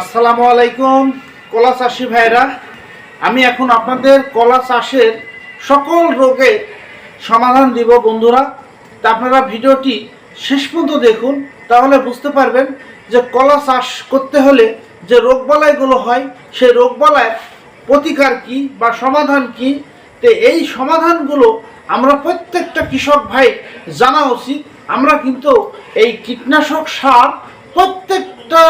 আসসালামু আলাইকুম, কলা চাষি ভাইরা। আমি এখন আপনাদের কলা চাষের সকল রোগে সমাধান দিব বন্ধুরা। তা আপনারা ভিডিওটি শেষ পর্যন্ত দেখুন, তাহলে বুঝতে পারবেন যে কলা চাষ করতে হলে যে রোগবালাইগুলো হয়, সেই রোগবালাইয়ের প্রতিকার কি বা সমাধান কি? তো এই সমাধানগুলো আমরা প্রত্যেকটা কৃষক ভাই জানা উচিত। আমরা কিন্তু এই কীটনাশক সার প্রত্যেকটা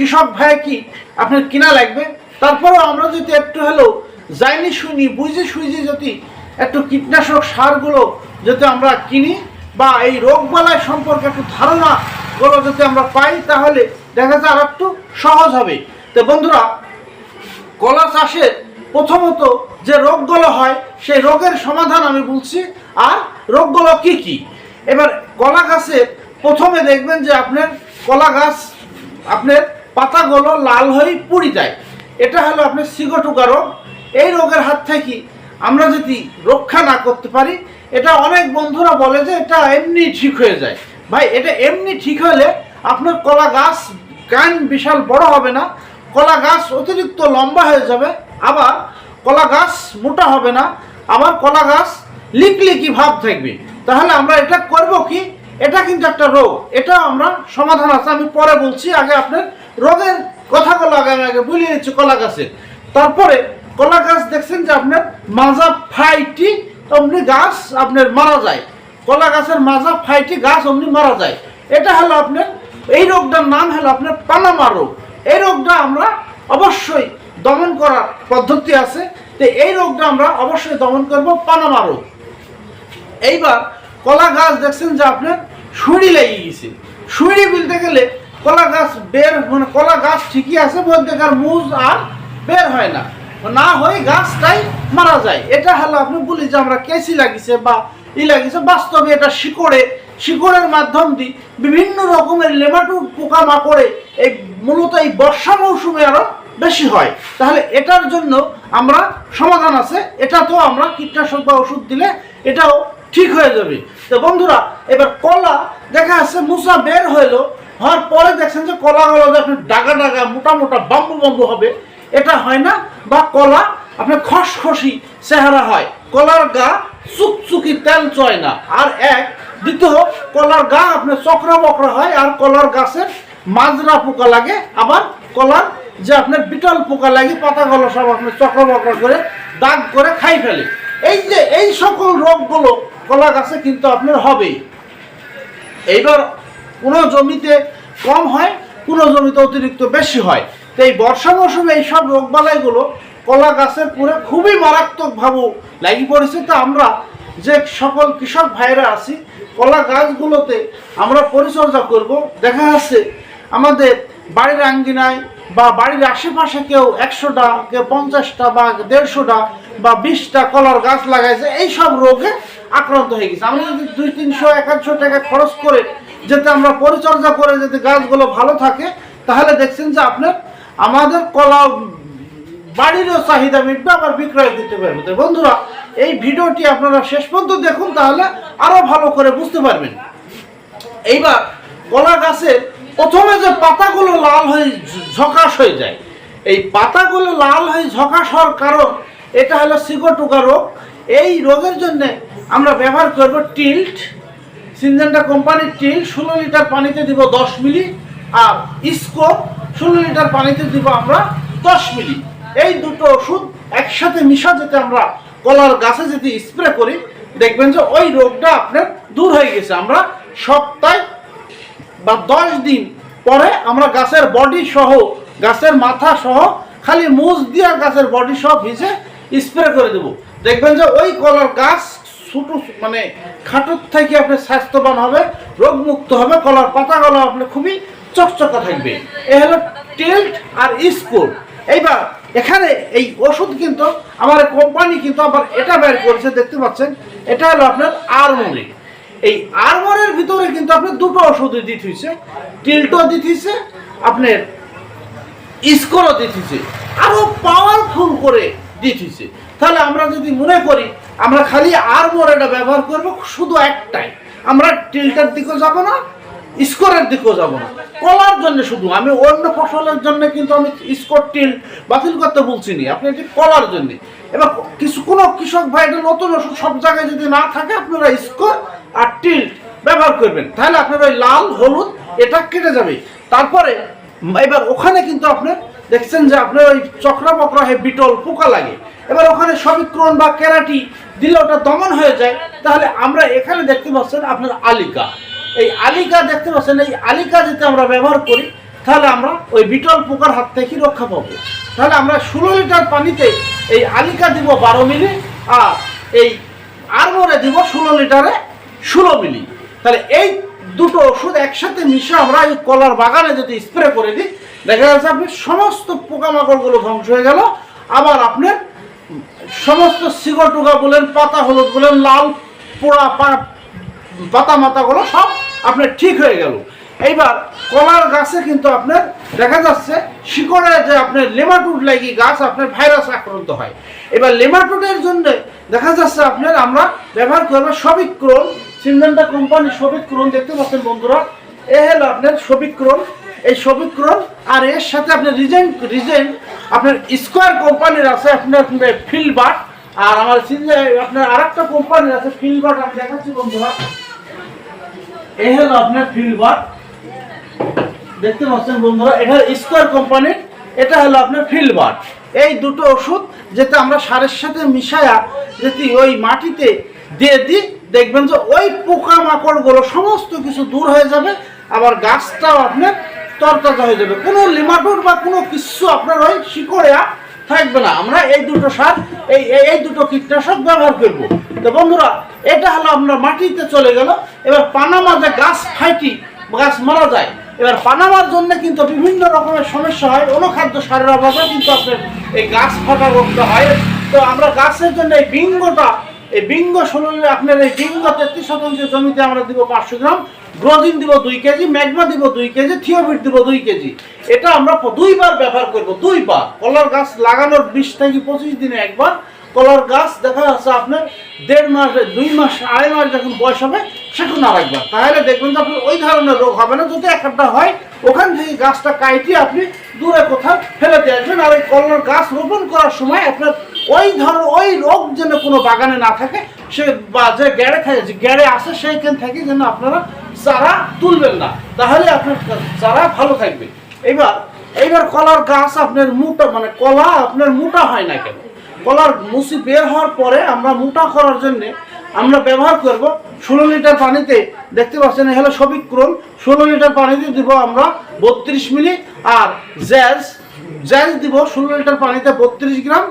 কৃষক ভাই কি আপনার কিনা লাগবে? তারপরেও আমরা যদি একটু হলেও যাইনি শুনি, বুঝে সুইঝে যদি একটু কীটনাশক সারগুলো যদি আমরা কিনি বা এই রোগবালাই সম্পর্কে একটু ধারণা গুলো যদি আমরা পাই, তাহলে দেখা যায় আর একটু সহজ হবে। তো বন্ধুরা, কলা চাষের প্রথমত যে রোগগুলো হয়, সেই রোগের সমাধান আমি বলছি। আর রোগগুলো কি কি? এবার কলা গাছের প্রথমে দেখবেন যে আপনার কলা গাছ, আপনার পাতাগুলো লাল হয়ে পুড়ি যায়। এটা হলো আপনার সিগোটুকা রোগ। এই রোগের হাত থেকে আমরা যদি রক্ষা না করতে পারি, এটা অনেক বন্ধুরা বলে যে এটা এমনি ঠিক হয়ে যায়। ভাই, এটা এমনি ঠিক হলে আপনার কলা গাছ গান বিশাল বড় হবে না। কলা গাছ অতিরিক্ত লম্বা হয়ে যাবে, আবার কলা গাছ মোটা হবে না, আবার কলা গাছ লিকলিকি ভাব থাকবে। তাহলে আমরা এটা করব কি? এটা কিন্তু একটা রোগ। এটা আমরা সমাধান আছে। আমি পরে বলছি, আগে আপনার রোগের কথাগুলো আগে আগে বলিয়ে দিচ্ছি কলা গাছের তারপরে কলা গাছ দেখছেন যে আপনার মাজা ফাইটি অমনি গাছ আপনার মারা যায়। কলা গাছের মাজা ফাইটি গাছ অমনি মারা যায়। এটা হলো আপনার, এই রোগটার নাম হলো আপনার পানামা রোগ। এই রোগটা আমরা অবশ্যই দমন করার পদ্ধতি আছে। তো এই রোগটা আমরা অবশ্যই দমন করব পানামা রোগ। এইবার কলা গাছ দেখছেন যে আপনার সুঁড়ি লেগে গেছে। সুঁড়ি বলতে গেলে কলা গাছ বের মানে কলা গাছ ঠিকই আছে মধ্যেকার মুজ আর বের হয় না। না হয়ে গাছটাই মারা যায়। এটা হলো আপনি বলি যে আমরা কেসি লাগিছে বা ই লাগিছে, বাস্তবে এটা শিকড়ে, শিকড়ের মাধ্যম দিয়ে বিভিন্ন রকমের লেমাটু পোকা মাকড়ে এই মূলত এই বর্ষা মৌসুমে আরও বেশি হয়। তাহলে এটার জন্য আমরা সমাধান আছে। এটা তো আমরা কীটনাশক বা ওষুধ দিলে এটাও ঠিক হয়ে যাবে। তো বন্ধুরা, এবার কলা দেখা যাচ্ছে মুসা বের হইল হওয়ার পরে দেখছেন যে কলাগুলো যে আপনার ডাগা ডাগা, মোটা মোটা, বাম্বু বাম্বু হবে। এটা হয় না, বা কলা আপনার খসখসি চেহারা হয়। কলার গা চুকচুকি, তেল চয় না। আর এক, দ্বিতীয়, কলার গা আপনার চক্রা বকরা হয়, আর কলার গাছের মাজরা পোকা লাগে। আবার কলার যে আপনার বিটল পোকা লাগে পাতাগুলো সব আপনার চক্র বকরা করে দাগ করে খাই ফেলে। এই যে, এই সকল রোগগুলো কলা গাছে কিন্তু আপনার হবেই। এইবার কোনো জমিতে কম হয়, কোনো জমিতে অতিরিক্ত বেশি হয়। তো এই বর্ষা মৌসুমে এই সব রোগবালাইগুলো কলা গাছের পুরে খুবই মারাত্মকভাবে লাগি পড়েছে। তো আমরা যে সকল কৃষক ভাইরা আছি, কলা গাছগুলোতে আমরা পরিচর্যা করব। দেখা যাচ্ছে আমাদের বাড়ির আঙ্গিনায় বা বাড়ির আশেপাশে কেউ একশোটা, কেউ পঞ্চাশটা বা দেড়শোটা বা বিশটা কলার গাছ লাগাইছে। এই সব রোগে আক্রান্ত হয়ে গেছে। আমরা যদি দুই, তিনশো একাশশো টাকা খরচ করে যাতে আমরা পরিচর্যা করে যদি গাছগুলো ভালো থাকে, তাহলে দেখছেন যে আপনার আমাদের কলা বাড়িরও চাহিদা মিটবে, আবার বিক্রয় দিতে পারবে। বন্ধুরা, এই ভিডিওটি আপনারা শেষ পর্যন্ত দেখুন, তাহলে আরও ভালো করে বুঝতে পারবেন। এইবার কলা গাছের প্রথমে যে পাতাগুলো লাল হয়ে ঝকাশ হয়ে যায়, এই পাতাগুলো লাল হয়ে ঝকাশ হওয়ার কারণ এটা হলো সিগোটুকা রোগ। এই রোগের জন্যে আমরা ব্যবহার করব টিল্ট। সিনজেন্টা কোম্পানির টিল ষোলো লিটার পানিতে দিব দশ মিলি, আর ইসকো ষোলো লিটার পানিতে দিব আমরা দশ মিলি। এই দুটো ওষুধ একসাথে মিশা যেতে আমরা কলার গাছে যদি স্প্রে করি, দেখবেন যে ওই রোগটা আপনার দূর হয়ে গেছে। আমরা সপ্তাহে বা দশ দিন পরে আমরা গাছের বডি সহ, গাছের মাথা সহ খালি মুজ দিয়ে গাছের বডি সহ ভিজে স্প্রে করে দেবো। দেখবেন যে ওই কলার গাছ ছোটো মানে খাটোর থেকে আপনি স্বাস্থ্যবান হবে, রোগমুক্ত হবে কলার পাতাগুলো আপনি খুবই চকচকা থাকবে। এ হলো টেল্ট আর স্কোর। এইবার এখানে এই ওষুধ কিন্তু আমার কোম্পানি কিন্তু আবার এটা বের করেছে, দেখতে পাচ্ছেন, এটা হলো আপনার আরমোরি এই আরমোরের ভিতরে কিন্তু আপনি দুটো ওষুধ দিতে হয়েছে টিল্টো দিতে হয়েছে আপনার স্কোরও দিতে হয়েছে আরও পাওয়ারফুল করে দিতে হয়েছে তাহলে আমরা যদি মনে করি আমরা খালি আরমোর এটা ব্যবহার করব শুধু একটাই। আমরা টিল্টার দিকেও যাব না, স্কোরের দিকেও যাব না। কলার জন্য শুধু। আমি অন্য ফসলের জন্য কিন্তু আমি স্কোর টিল বাতিল করতে বলছি নি। আপনি এটি কলার জন্য। এবার কিছু, কোনো কৃষক ভাই এটা নতুন ওষুধ সব জায়গায় যদি না থাকে, আপনারা স্কোর আর টিল ব্যবহার করবেন। তাহলে আপনার ওই লাল, হলুদ, এটা কেটে যাবে। তারপরে, এবার ওখানে কিন্তু আপনার দেখছেন যে আপনার ওই চক্রা বকরা হয়ে বিটল পোকা লাগে। এবার ওখানে সবিক্রণ বা কেরাটি দিলে ওটা দমন হয়ে যায়। তাহলে আমরা এখানে দেখতে পাচ্ছেন আপনার আলিকা। এই আলিকা দেখতে পাচ্ছেন, এই আলিকা যদি আমরা ব্যবহার করি, তাহলে আমরা ওই বিটল পোকার হাত থেকে রক্ষা পাবো। তাহলে আমরা ষোলো লিটার পানিতে এই আলিকা দিব বারো মিলি আর এই আরমরে দিব ষোলো লিটারে ষোলো মিলি। তাহলে এই দুটো ওষুধ একসাথে মিশে আমরা এই কলার বাগানে যদি স্প্রে করে দিই, দেখা যাচ্ছে আপনি সমস্ত পোকামাকড়গুলো ধ্বংস হয়ে গেল। আবার আপনার সমস্ত সিগটুকা বলেন, পাতা হলুদ বলেন লাল পোড়া পাতা মাতাগুলো সব আপনার ঠিক হয়ে গেল। এইবার কলার গাছে কিন্তু আপনার দেখা যাচ্ছে শিকড়ে যে আপনার লেমাটুড লাগি গাছ আপনার ভাইরাস আক্রান্ত হয়। এবার লেমাটুডের জন্য দেখা যাচ্ছে আপনার আমরা ব্যবহার করব সবিক্রম সিনজেন্টা কোম্পানির সবিক্রম দেখতে পাচ্ছেন বন্ধুরা। এ হলো আপনার সবিক্রম। এই সবিক্রম আর এর সাথে আপনার রিজেন্ট রিজেন্ট আপনার স্কোয়ার কোম্পানির আছে আপনার ফিল্ডবার্ট আর আমার আপনার আর একটা কোম্পানির আছে ফিল্ডবার্ট আমি দেখাচ্ছি বন্ধুরা। এই হলো আপনার ফিল্ডবার্ট দেখতে পাচ্ছেন বন্ধুরা, এটা স্কোয়ার কোম্পানির, এটা হলো আপনার ফিল্ডবার্ট এই দুটো ওষুধ যেটা আমরা সারের সাথে মিশায়া যদি ওই মাটিতে দিয়ে দিই দেখবেন যে ওই পোকা মাকড়গুলো সমস্ত কিছু দূর হয়ে যাবে, আবার গাছটাও আপনার তরতাজা হয়ে যাবে। কোনো লিমাটোর বা কোনো কিছু আপনার ওই শিকড়ে থাকবে না। আমরা এই দুটো সার, এই, এই- দুটো কীটনাশক ব্যবহার করব। তো বন্ধুরা, এটা হলো আপনার মাটিতে চলে গেল। এবার পানামা যে গাছ ফাইটি গাছ মারা যায়, এবার পানামার জন্য কিন্তু বিভিন্ন রকমের সমস্যা হয়। অনুখাদ্য সারের অভাবে কিন্তু আপনার এই গাছ ফাটা রোগটা হয়। তো আমরা গাছের জন্য এই বিঙ্গটা এই বিঙ্গ ষোলো আপনার এই বিঙ্গ তেত্রিশ শতাংশ জমিতে আমরা দিব পাঁচশো গ্রাম গ্রোজিন দিব দুই কেজি, ম্যাগমা দিব দুই কেজি থিওবিট দিব দুই কেজি। এটা আমরা দুইবার ব্যবহার করব, দুইবার। কলার গাছ লাগানোর বিশ থেকে পঁচিশ দিনে একবার। কলার গাছ দেখা যাচ্ছে আপনার দেড় মাস, দুই মাস, আড়াই মাস যখন বয়স হবে, সেখন আর একবার তাহলে দেখবেন যে আপনার ওই ধরনের রোগ হবে না। যদি একটা হয়, ওখান থেকে গাছটা কাইটিয়ে আপনি দূরে কোথাও ফেলে দিয়ে আসবেন। আর ওই কলার গাছ রোপণ করার সময় আপনার ওই ধর ওই রোগ যেন কোনো বাগানে না থাকে, সে বা যে গ্যাড়ে থাকে, যে গ্যাড়ে আসে সেইখান থেকে যেন আপনারা চারা তুলবেন না। তাহলে আপনার চারা ভালো থাকবে। এবার এইবার কলার গাছ আপনার মোটা মানে কলা আপনার মোটা হয় না কেন? কলার মুসি বের হওয়ার পরে আমরা মোটা করার জন্যে আমরা ব্যবহার করব ষোলো লিটার পানিতে, দেখতে পাচ্ছেন এ হলো সবিক্রম ষোলো লিটার পানিতে দিব আমরা বত্রিশ মিলি, আর জ্যাজ জ্যাজ দিব ষোলো লিটার পানিতে বত্রিশ গ্রাম,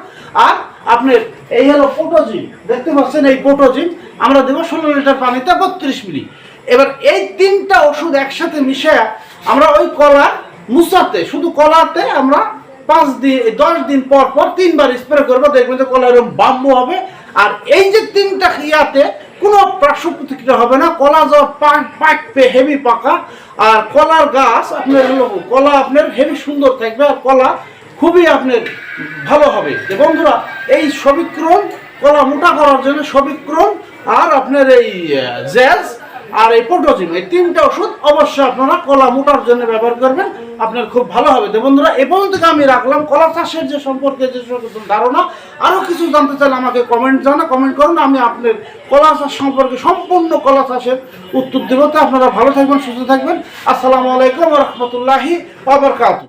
আর আপনার, এই হলো পোটোজিন দেখতে পাচ্ছেন এই পোটোজিন আমরা দেবো ষোলো লিটার পানিতে বত্রিশ মিলি। এবার এই তিনটা ওষুধ একসাথে আমরা ওই কলা মুসাতে শুধু কলাতে আমরা পাঁচ দিন দশ দিন পর পর তিনবার স্প্রে করব, দেখবেন যে কলা এরকম হবে। আর এই যে তিনটা ইয়াতে কোনো পার্শ্ব প্রতিক্রিয়া হবে না। কলা যা পাক পাকবে হেভি পাকা। আর কলার গাছ আপনার কলা আপনার হেভি সুন্দর থাকবে। আর কলা খুবই আপনার ভালো হবে। বন্ধুরা, এই সবিক্রম, কলা মোটা করার জন্য সবিক্রম আর আপনার এই জ্যাজ আর এই পোটোজিন এই তিনটা ওষুধ অবশ্যই আপনারা কলা মোটার জন্য ব্যবহার করবেন। আপনার খুব ভালো হবে। তো বন্ধুরা, এ পর্যন্ত আমি রাখলাম। কলা চাষের যে সম্পর্কে যে ধারণা আরও কিছু জানতে চাইলে আমাকে কমেন্ট জানা কমেন্ট করুন। আমি আপনার কলা চাষ সম্পর্কে সম্পূর্ণ কলা চাষের উত্তর দেবো। তো আপনারা ভালো থাকবেন, সুস্থ থাকবেন। আসসালামু আলাইকুম রহমতুল্লাহি আবরকাত